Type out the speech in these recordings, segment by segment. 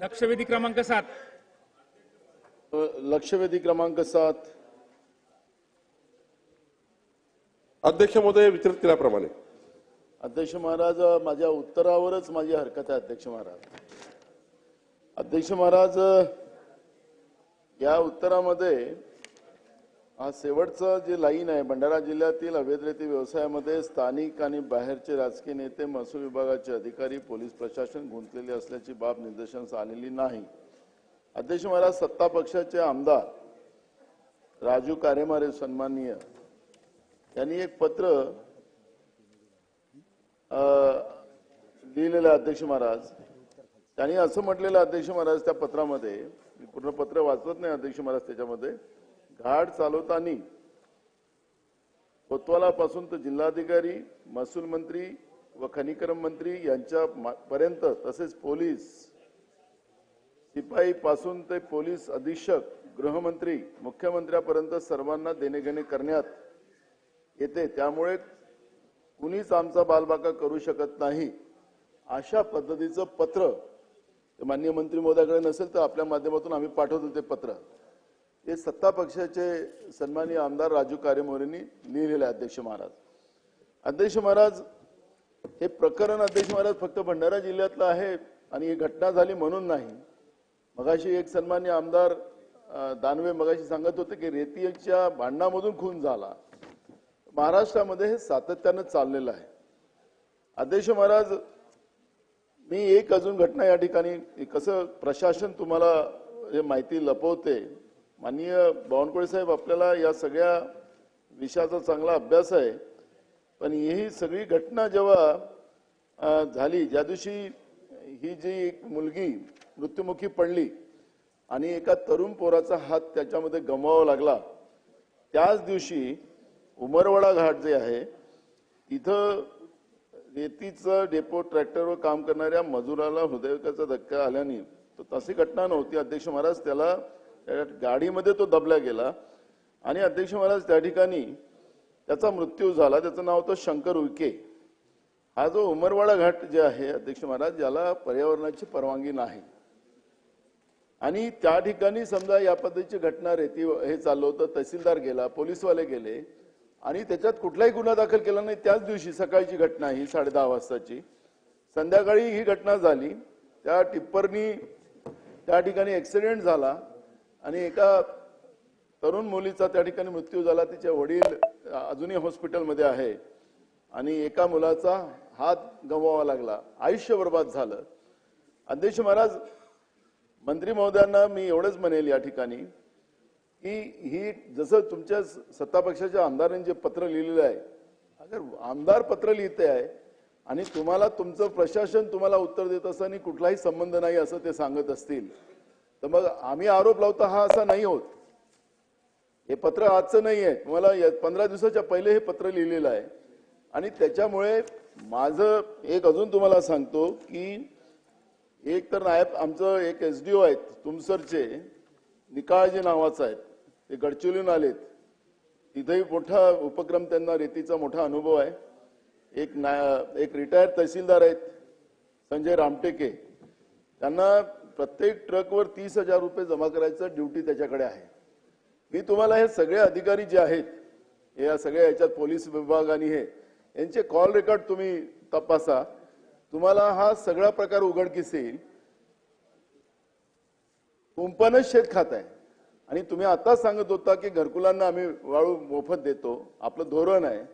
लक्षवेधी क्रमांक सात. लक्षवेधी क्रमांक सात. अध्यक्ष महोदय वितरित केल्याप्रमाणे. अध्यक्ष महाराज माझ्या उत्तरावरच माझी हरकत आहे अध्यक्ष महाराज. अध्यक्ष महाराज या उत्तरामध्ये हा शेवटचं जे लाईन आहे भंडारा जिल्ह्यातील अवैध रेती व्यवसायामध्ये स्थानिक आणि बाहेरचे राजकीय नेते महसूल विभागाचे अधिकारी पोलीस प्रशासन गुंतलेले असल्याची बाब निदर्शनास आलेली नाही. अध्यक्ष महाराज सत्ता पक्षाचे आमदार राजू कारेमारे सन्माननीय. यांनी एक पत्र लिहिलेलं आहे अध्यक्ष महाराज. त्यांनी असं म्हटलेलं अध्यक्ष महाराज त्या पत्रामध्ये पूर्ण पत्र वाचत नाही अध्यक्ष महाराज त्याच्यामध्ये. घाट चालवताना कोतवालापासून तर जिल्हाधिकारी महसूल मंत्री व खनिकर्म मंत्री यांच्या पर्यंत तसेच पोलीस शिपाई पासून ते पोलीस अधीक्षक गृहमंत्री मुख्यमंत्र्यापर्यंत सर्वांना देणेघेणे करण्यात येते. त्यामुळे कुणीच आमचा बालबाका करू शकत नाही. अशा पद्धतीचं पत्र मान्य माननीय मंत्री महोदयाकडे नसेल तर आपल्या माध्यमातून आम्ही पाठवतो ते पत्र. हे सत्ता पक्षाचे सन्माननीय आमदार राजू कारेमोरेंनी लिहिलेले आहे अध्यक्ष महाराज. अध्यक्ष महाराज हे प्रकरण अध्यक्ष महाराज फक्त भंडारा जिल्ह्यातलं आहे आणि ही घटना झाली म्हणून नाही. मगाशी एक सन्मान्य आमदार दानवे मगाशी सांगत होते की रेतीच्या भांडणामधून खून झाला. महाराष्ट्रामध्ये हे सातत्यानं चाललेलं आहे. अध्यक्ष महाराज मी एक अजून घटना या ठिकाणी कसं प्रशासन तुम्हाला माहिती लपवते माननीय बावनकुळे साहेब आपल्याला या सगळ्या विषयाचा चांगला अभ्यास आहे. पण ही सगळी घटना जेव्हा झाली ज्या दिवशी ही जी एक मुलगी मृत्युमुखी पडली आणि एका तरुण पोराचा हात त्याच्यामध्ये गमवावा लागला त्याच दिवशी उमरवाडा घाट जे आहे तिथं रेतीचं डेपो ट्रॅक्टरवर काम करणाऱ्या मजुराला हृदयकाचा धक्का आल्याने तर तशी घटना नव्हती. अध्यक्ष महाराज त्याला त्या गाडीमध्ये तो दबला गेला. आणि अध्यक्ष महाराज त्या ठिकाणी त्याचा मृत्यू झाला. त्याचं नाव होतं शंकर उईके. हा जो उमरवाडा घाट जे आहे अध्यक्ष महाराज याला पर्यावरणाची परवानगी नाही. आणि त्या ठिकाणी समजा या पद्धतीची घटना रेती हे चाललं होतं तहसीलदार गेला पोलीसवाले गेले आणि त्याच्यात कुठलाही गुन्हा दाखल केला नाही. त्याच दिवशी सकाळची घटना ही साडे दहा वाजताची. संध्याकाळी ही घटना झाली. त्या टिप्परनी त्या ठिकाणी ऍक्सिडेंट झाला. आणि एका तरुण मुलीचा त्या ठिकाणी मृत्यू झाला. तिचे वडील अजूनही हॉस्पिटलमध्ये आहे. आणि एका मुलाचा हात गमवावा लागला. आयुष्य बर्बाद झालं. अध्यक्ष महाराज मंत्री महोदयांना मी एवढंच म्हणेल या ठिकाणी की ही जसं तुमच्या सत्ता पक्षाच्या आमदारांनी जे पत्र लिहिलेलं आहे अगर आमदार पत्र लिहिते आहे आणि तुम्हाला तुमचं प्रशासन तुम्हाला उत्तर देत असताना कुठलाही संबंध नाही असं ते सांगत असतील तर मग आम्ही आरोप लावता हा असा नाही होत. हे पत्र आजचं नाही आहे तुम्हाला पंधरा दिवसाच्या पहिले हे पत्र लिहिलेलं आहे. आणि त्याच्यामुळे माझं एक अजून तुम्हाला सांगतो की एक तर नायब आमचं एक एस डी ओ आहेत तुमसरचे निकाळजे नावाचं आहेत. ते गडचिरोलीहून आलेत. तिथेही मोठा उपक्रम त्यांना रेतीचा मोठा अनुभव आहे. एक ना एक रिटायर्ड तहसीलदार आहेत संजय रामटेके. त्यांना प्रत्येक ट्रकवर तीस हजार रुपये जमा करायचं ड्युटी त्याच्याकडे आहे. मी तुम्हाला हे सगळे अधिकारी जे आहेत या सगळ्या याच्यात पोलीस विभाग आणि हे यांचे कॉल रेकॉर्ड तुम्ही तपासा. तुम्हाला हा सगळा प्रकार उघडकीस येईल. कुंपणच शेत खात आहे. आणि तुम्ही आताच सांगत होता की घरकुलांना आम्ही वाळू मोफत देतो आपलं धोरण आहे.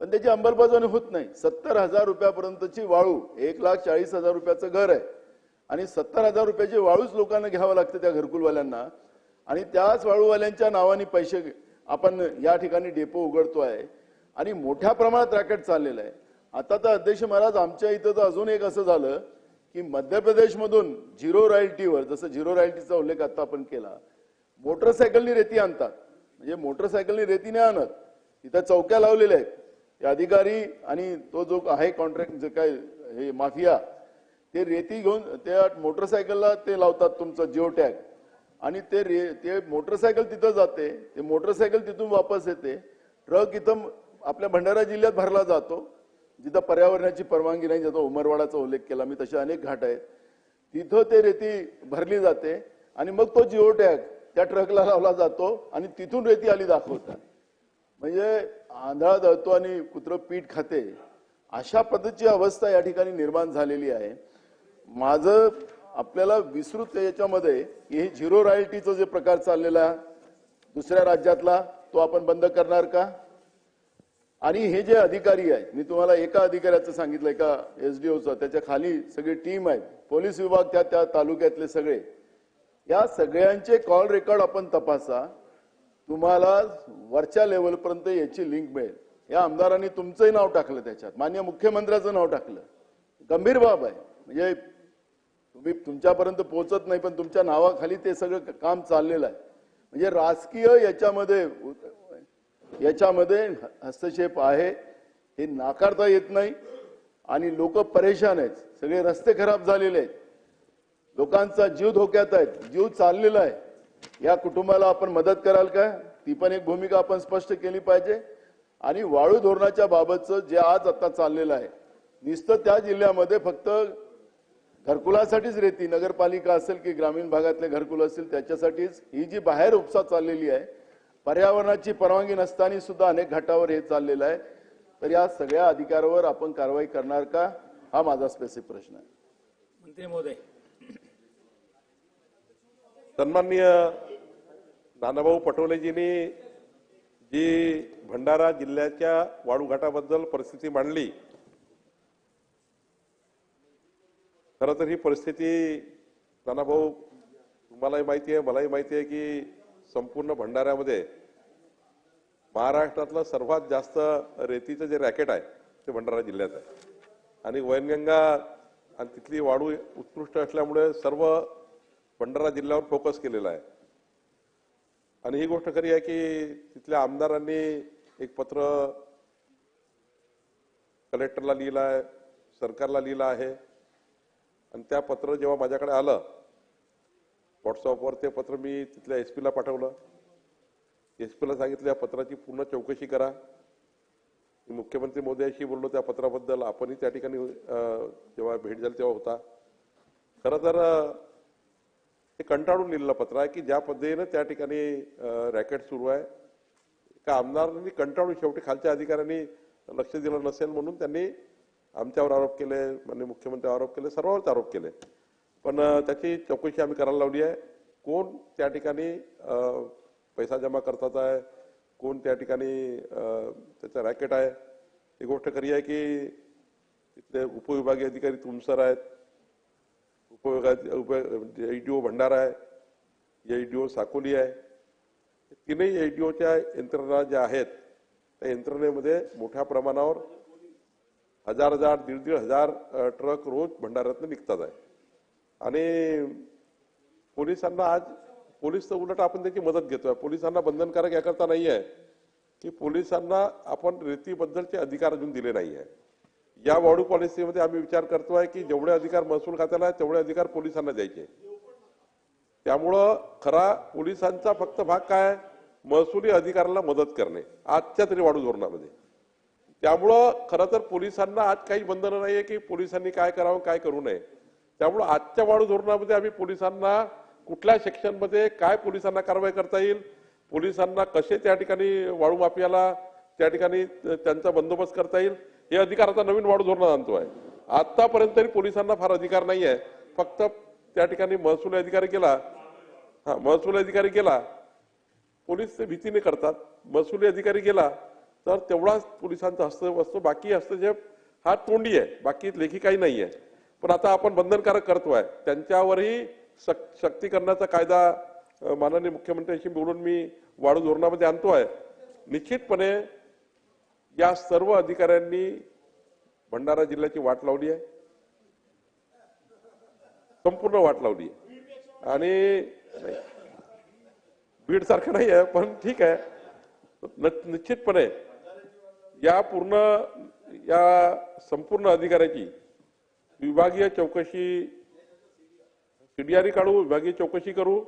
पण त्याची अंमलबजावणी होत नाही. सत्तर हजार रुपयापर्यंतची वाळू एक लाख चाळीस हजार रुपयाचं घर आहे. आणि सत्तर हजार रुपयाची वाळूच लोकांना घ्यावं लागतं त्या घरकुलवाल्यांना. आणि त्याच वाळूवाल्यांच्या नावाने पैसे आपण या ठिकाणी डेपो उघडतो आहे आणि मोठ्या प्रमाणात रॅकेट चाललेलं आहे. आता तर अध्यक्ष महाराज आमच्या इथं तर अजून एक असं झालं की मध्य प्रदेशमधून झिरो रॉयल्टीवर जसं झिरो रॉयल्टीचा उल्लेख आता आपण केला मोटरसायकलनी रेती आणतात. म्हणजे मोटरसायकलनी रेती नाही आणत. तिथं चौक्या लावलेल्या आहेत. अधिकारी आणि तो जो आहे कॉन्ट्रॅक्ट जे काय हे माफिया ते रेती घेऊन त्या मोटरसायकलला ते लावतात तुमचं जिओ टॅग. आणि ते रे ते मोटरसायकल तिथं जाते ते मोटरसायकल तिथून वापस येते. ट्रक इथं आपल्या भंडारा जिल्ह्यात भरला जातो. जिथं पर्यावरणाची परवानगी नाही ज्याचा उमरवाडाचा उल्लेख केला. मी तसे अनेक घाट आहेत. तिथं ते रेती भरली जाते. आणि मग तो जिओ टॅग त्या ट्रकला लावला जातो आणि तिथून रेती आली दाखवतात. म्हणजे आंधळा दळतो आणि कुत्र पीठ खाते. अशा पद्धतीची अवस्था या ठिकाणी निर्माण झालेली आहे. माझं आपल्याला विस्तृत याच्यामध्ये. हे झिरो रॉयल्टीचा जे प्रकार चाललेला आहे, दुसऱ्या राज्यातला तो आपण बंद करणार का? आणि हे जे अधिकारी आहेत मी तुम्हाला एका अधिकाऱ्याचं सांगितलं एका एसडीओचं त्याच्याखाली सगळी टीम आहेत पोलीस विभाग त्या त्या तालुक्यातले सगळे. या सगळ्यांचे कॉल रेकॉर्ड आपण तपासा. तुम्हाला वरच्या लेवलपर्यंत याची लिंक मिळेल. या आमदारांनी तुमचंही नाव टाकलं त्याच्यात. मान्य मुख्यमंत्र्याचं नाव टाकलं. गंभीर बाब आहे. म्हणजे तुम्ही तुमच्यापर्यंत पोहोचत नाही पण तुमच्या नावाखाली ते सगळं काम चाललेलं आहे. म्हणजे राजकीय याच्यामध्ये याच्यामध्ये हस्तक्षेप आहे हे नाकारता येत नाही आणि लोक परेशान आहेत. सगळे रस्ते खराब झालेले आहेत. लोकांचा जीव धोक्यात आहे जीव चाललेला आहे. या कुटुंबाला आपण मदत कराल का? ती पण एक भूमिका आपण स्पष्ट केली पाहिजे. आणि वाळू धोरणाच्या बाबतचं जे आज आता चाललेलं आहे नुसतं त्या जिल्ह्यामध्ये फक्त घरकुलासाठीच रेती. नगरपालिका असेल की ग्रामीण भागातले घरकुल असतील त्याच्यासाठीच ही जी बाहेर उपसा चाललेली आहे पर्यावरणाची परवानगी नसताना सुद्धा अनेक घाटावर हे चाललेलं आहे. तर या सगळ्या अधिकारावर आपण कारवाई करणार का? हा माझा स्पेसिफिक प्रश्न आहे. मंत्री महोदय. सन्माननीय नानाभाऊ पटोलेजींनी जी भंडारा जिल्ह्याच्या वाळूघाटाबद्दल परिस्थिती मांडली खरं तर ही परिस्थिती नानाभाऊ तुम्हालाही माहिती आहे मलाही माहिती आहे की संपूर्ण भंडाऱ्यामध्ये महाराष्ट्रातलं सर्वात जास्त रेतीचं जे रॅकेट आहे ते भंडारा जिल्ह्यात आहे. आणि वैनगंगा आणि तिथली वाळू उत्कृष्ट असल्यामुळे सर्व भंडारा जिल्ह्यावर फोकस केलेला आहे. आणि ही गोष्ट खरी आहे की तिथल्या आमदारांनी एक पत्र कलेक्टरला लिहिलं आहे सरकारला लिहिलं आहे. आणि त्या पत्र जेव्हा माझ्याकडे आलं व्हॉट्सअपवर ते पत्र मी तिथल्या एस पीला पाठवलं. एस पीला सांगितलं या पत्राची पूर्ण चौकशी करा. मी मुख्यमंत्री मोदयांशी बोललो त्या पत्राबद्दल आपणही त्या ठिकाणी जेव्हा भेट झाली तेव्हा होता. खरं तर हे कंटाळून लिहिलेलं पत्र आहे की ज्या पद्धतीनं त्या ठिकाणी रॅकेट सुरू आहे. का आमदारांनी कंटाळून शेवटी खालच्या अधिकाऱ्यांनी लक्ष दिलं नसेल म्हणून त्यांनी आमच्यावर आरोप केले माननीय मुख्यमंत्री आरोप केले सर्वांवरच आरोप केले. पण त्याची चौकशी आम्ही करायला लावली आहे. कोण त्या ठिकाणी पैसा जमा करतात आहे? कोण त्या ठिकाणी त्याचं रॅकेट आहे? ही गोष्ट खरी आहे की तिथले उपविभागीय अधिकारी तुमसर आहेत. उपविभागात एडीओ भंडारा आहे एडीओ साकोली आहे. तीनही एडीओच्या यंत्रणा ज्या आहेत त्या यंत्रणेमध्ये मोठ्या प्रमाणावर हजार हजार दीड दीड हजार ट्रक रोज भंडाऱ्यातनं निघतात आहे. आणि पोलिसांना आज पोलीस तर उलट आपण त्याची मदत घेतोय. पोलिसांना बंधनकारक याकरता नाही आहे की पोलिसांना आपण रेतीबद्दलचे अधिकार अजून दिले नाही आहे. या वाढू पॉलिसीमध्ये आम्ही विचार करतोय की जेवढे अधिकार महसूल खात्याला आहेत तेवढे अधिकार पोलिसांना द्यायचे. त्यामुळं खरा पोलिसांचा फक्त भाग काय महसुली अधिकाऱ्याला मदत करणे. आजच्या तरी वाढू धोरणामध्ये. त्यामुळं खरं तर पोलिसांना आज काही बंधनं नाहीये की पोलिसांनी काय करावं काय करू नये. त्यामुळं आजच्या वाढू धोरणामध्ये आम्ही पोलिसांना कुठल्या सेक्शनमध्ये काय पोलिसांना कारवाई करता येईल पोलिसांना कसे त्या ठिकाणी वाळू माफियाला त्या ठिकाणी त्यांचा बंदोबस्त करता येईल हे अधिकार आता नवीन वाढू धोरणात आणतो आहे. आतापर्यंत तरी पोलिसांना फार अधिकार नाही आहे फक्त त्या ठिकाणी महसूल अधिकारी गेला हा महसूल अधिकारी गेला पोलीस ते भीतीने करतात. महसुली अधिकारी गेला तर तेवढाच पोलिसांचा हस्तक्षेप असतो बाकी हस्तक्षेप हा तोंडी आहे. बाकी लेखी काही नाही आहे पण आता आपण बंधनकारक करतोय. त्यांच्यावरही सक- सक्तीकरणाचा कायदा माननीय मुख्यमंत्र्यांशी बोलून मी वाढू धोरणामध्ये आणतोय. निश्चितपणे या सर्व अधिकाऱ्यांनी भंडारा जिल्ह्याची वाट लावली आहे. संपूर्ण वाट लावली आहे. आणि नाही, बीड सारखं नाही आहे पण ठीक आहे. न- निश्चितपणे या पूर्ण या संपूर्ण अधिकाऱ्याची विभागीय चौकशी सीडीआरई काढू विभागीय चौकशी करू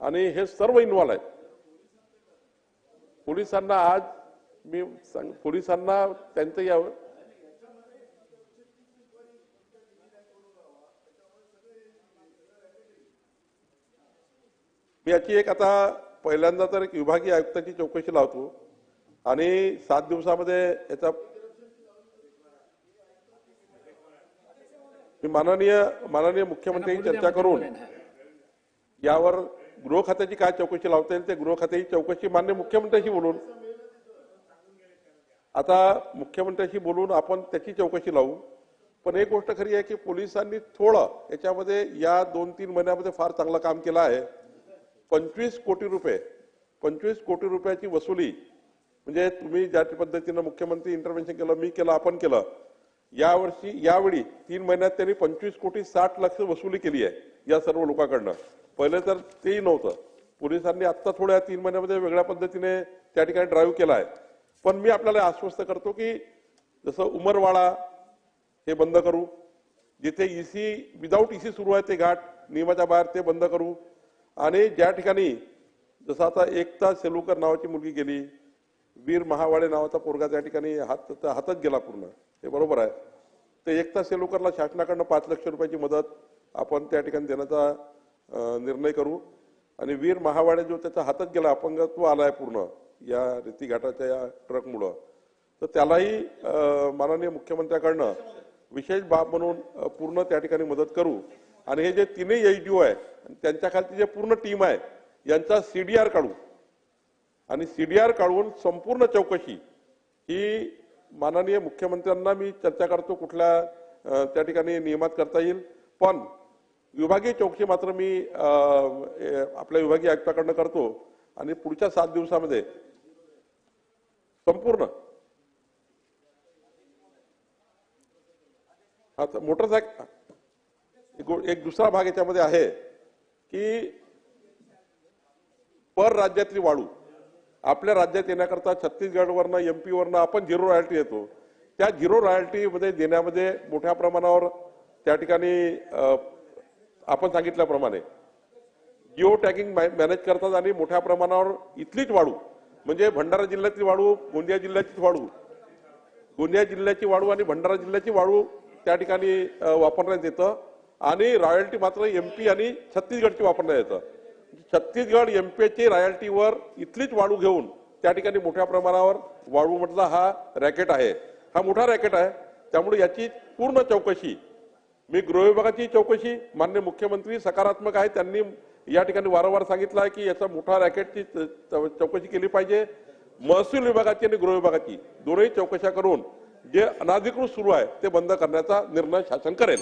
आणि हे सर्व इन्व्हॉल्व आहेत. पोलिसांना आज मी सांग पोलिसांना त्यांचं यावं मी याची एक आता पहिल्यांदा तर एक विभागीय आयुक्ताची चौकशी लावतो. आणि सात दिवसामध्ये याचा मी माननीय माननीय मुख्यमंत्र्यांची चर्चा करून यावर गृह खात्याची काय चौकशी लावता येईल ते गृह खात्याची चौकशी मान्य मुख्यमंत्र्यांशी बोलून आता मुख्यमंत्र्यांशी बोलून आपण त्याची चौकशी लावू. पण एक गोष्ट खरी आहे की पोलिसांनी थोडं याच्यामध्ये या दोन तीन महिन्यामध्ये फार चांगलं काम केलं आहे. पंचवीस कोटी रुपये पंचवीस कोटी रुपयाची वसुली म्हणजे तुम्ही ज्या पद्धतीनं मुख्यमंत्री इंटरव्हेन्शन केलं मी केलं आपण केलं यावर्षी यावेळी तीन महिन्यात त्यांनी पंचवीस कोटी साठ लक्ष वसुली केली आहे या सर्व लोकांकडनं. पहिले तर तेही नव्हतं. पोलिसांनी आत्ता थोड्या तीन महिन्यामध्ये वेगळ्या पद्धतीने त्या ठिकाणी ड्राईव्ह केला आहे. पण मी आपल्याला आश्वस्त करतो की जसं उमरवाडा हे बंद करू जिथे ईसी विदाऊट ईसी सुरू आहे ते घाट नियमाच्या बाहेर ते बंद करू. आणि ज्या ठिकाणी जसं आता एकता सेलुकर नावाची मुलगी गेली वीर महावाडे नावाचा पोरगा त्या ठिकाणी हात हातच गेला पूर्ण. हे बरोबर आहे. ते एकता सेलुकरला शासनाकडनं पाच लक्ष रुपयाची मदत आपण त्या ठिकाणी देण्याचा निर्णय करू. आणि वीर महावाडे जो त्याचा हातच गेला अपंगत्व आलाय पूर्ण या रेती घाटाच्या या ट्रकमुळं तर त्यालाही माननीय मुख्यमंत्र्याकडनं विशेष बाब म्हणून पूर्ण त्या ठिकाणी मदत करू. आणि हे जे तीनही एच डी ओ आहे त्यांच्याखालची त्यांच्या खालची जे पूर्ण टीम आहे यांचा सी डी आर काढू. आणि सीडीआर काढून संपूर्ण चौकशी ही माननीय मुख्यमंत्र्यांना मी चर्चा करतो कुठल्या त्या ठिकाणी नियमात करता येईल. पण विभागीय चौकशी मात्र मी आपल्या विभागीय आयुक्ताकडनं करतो आणि पुढच्या सात दिवसामध्ये संपूर्ण. आता मोटरसायकल एक एक दुसरा भाग याच्यामध्ये आहे की पर राज्यातली वाळू आपल्या राज्यात येण्याकरता छत्तीसगडवरनं एम पीवरनं आपण झिरो रॉयल्टी येतो त्या झिरो रॉयल्टीमध्ये देण्यामध्ये मोठ्या प्रमाणावर त्या ठिकाणी आपण सांगितल्याप्रमाणे जिओ टॅगिंग मॅनेज करतात आणि मोठ्या प्रमाणावर इथलीच वाढू. म्हणजे भंडारा जिल्ह्यातली वाढू गोंदिया जिल्ह्याचीच वाढू. गोंदिया जिल्ह्याची वाढू आणि भंडारा जिल्ह्याची वाळू त्या ठिकाणी वापरण्यात येतं. आणि रॉयल्टी मात्र एमपी आणि छत्तीसगडची वापरण्यात येतं. छत्तीसगड एमपीची रॉयल्टीवर इथलीच वाळू घेऊन त्या ठिकाणी मोठ्या प्रमाणावर वाळू म्हटला हा रॅकेट आहे. हा मोठा रॅकेट आहे. त्यामुळे याची पूर्ण चौकशी मी गृह विभागाची चौकशी मान्य मुख्यमंत्री सकारात्मक आहे. त्यांनी या ठिकाणी वारंवार सांगितलं आहे की याचा मोठा रॅकेटची चौकशी केली पाहिजे. महसूल विभागाची आणि गृह विभागाची दोनही चौकशा करून जे अनाधिकृत सुरू आहे ते बंद करण्याचा निर्णय शासन करेल.